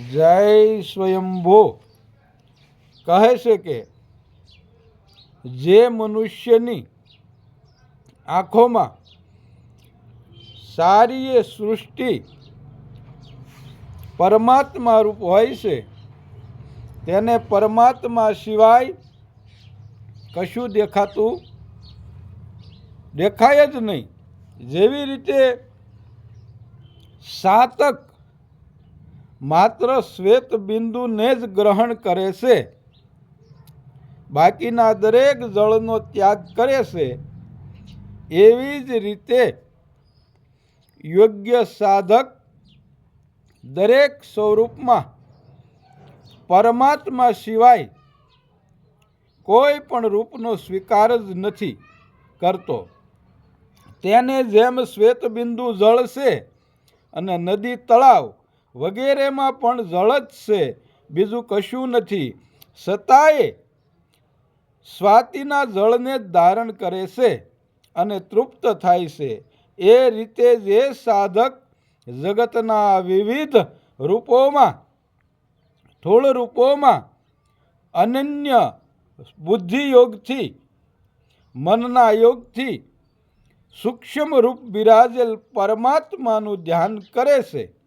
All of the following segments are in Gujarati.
જય સ્વયંભો. કહે છે કે, જે મનુષ્યની આંખોમાં સારી એ સૃષ્ટિ પરમાત્મા રૂપ હોય છે, તેને પરમાત્મા સિવાય કશું દેખાતું દેખાય જ નહીં. જેવી રીતે સાતક માત્ર શ્વેત બિંદુને જ ગ્રહણ કરે છે. બાકીના દરેક જળનો ત્યાગ કરે છે. એવી જ રીતે યોગ્ય સાધક દરેક સ્વરૂપમાં પરમાત્મા સિવાય કોઈ પણ રૂપનો સ્વીકાર જ નથી કરતો. તેને જેમ શ્વેતબિંદુ જળ છે અને નદી તળાવ વગેરેમાં પણ જળ જ છે. બીજું કશું નથી. છતાંય સ્વાતિના જળને ધારણ કરે છે અને તૃપ્ત થાય છે. એ રીતે જે સાધક જગતના વિવિધ રૂપોમાં સ્થૂળ રૂપોમાં અનન્ય બુદ્ધિ યોગથી મનના યોગથી સૂક્ષ્મ રૂપ બિરાજેલ પરમાત્માનું ધ્યાન કરે છે.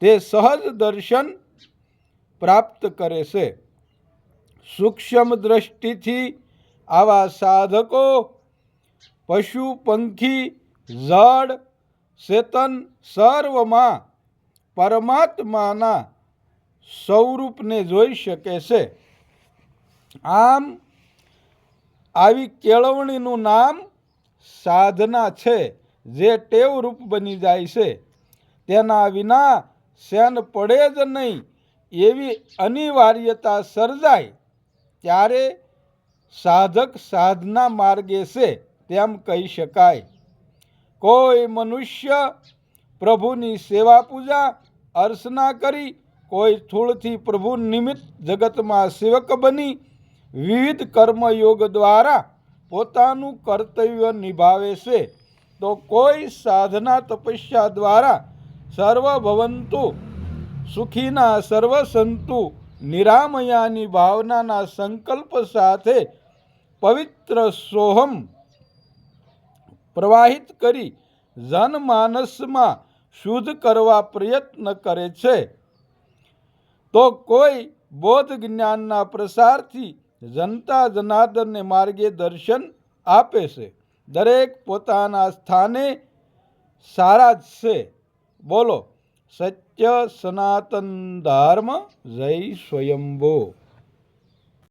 તે સહજ દર્શન પ્રાપ્ત કરે છે. સૂક્ષ્મ દ્રષ્ટિથી આવા સાધકો, પશુ, પંખી જળ ચેતન સર્વમાં પરમાત્માના સ્વરૂપને જોઈ શકે છે. આમ, આવી કેળવણીનું નામ સાધના છે, જે ટેવરૂપ બની જાય છે. તેના વિના શેન પડે જ નહીં. એવી અનિવાર્યતા સર્જાય ત્યારે સાધક સાધના માર્ગે છે તેમ કહી શકાય. કોઈ મનુષ્ય પ્રભુની સેવા પૂજા, અર્ચના કરી, કોઈ થૂળથી પ્રભુ નિમિત્ત જગતમાં સેવક બની, વિવિધ કર્મયોગ દ્વારા પોતાનું કર્તવ્ય નિભાવે છે, તો કોઈ સાધના તપસ્યા દ્વારા સર્વભવંતુ, સુખીના સર્વસંતુ, નિરામયાની ભાવનાના સંકલ્પ સાથે પવિત્ર સોહમ પ્રવાહિત કરી જનમાનસમાં શુદ્ધ કરવા પ્રયત્ન કરે છે. તો કોઈ બોધ જ્ઞાનના પ્રસારથી જનતા જનાર્દનને માર્ગે દર્શન આપે છે. દરેક પોતાના સ્થાને સારા જ છે. બોલો સત્ય સનાતન ધર્મ જય સ્વયંભો.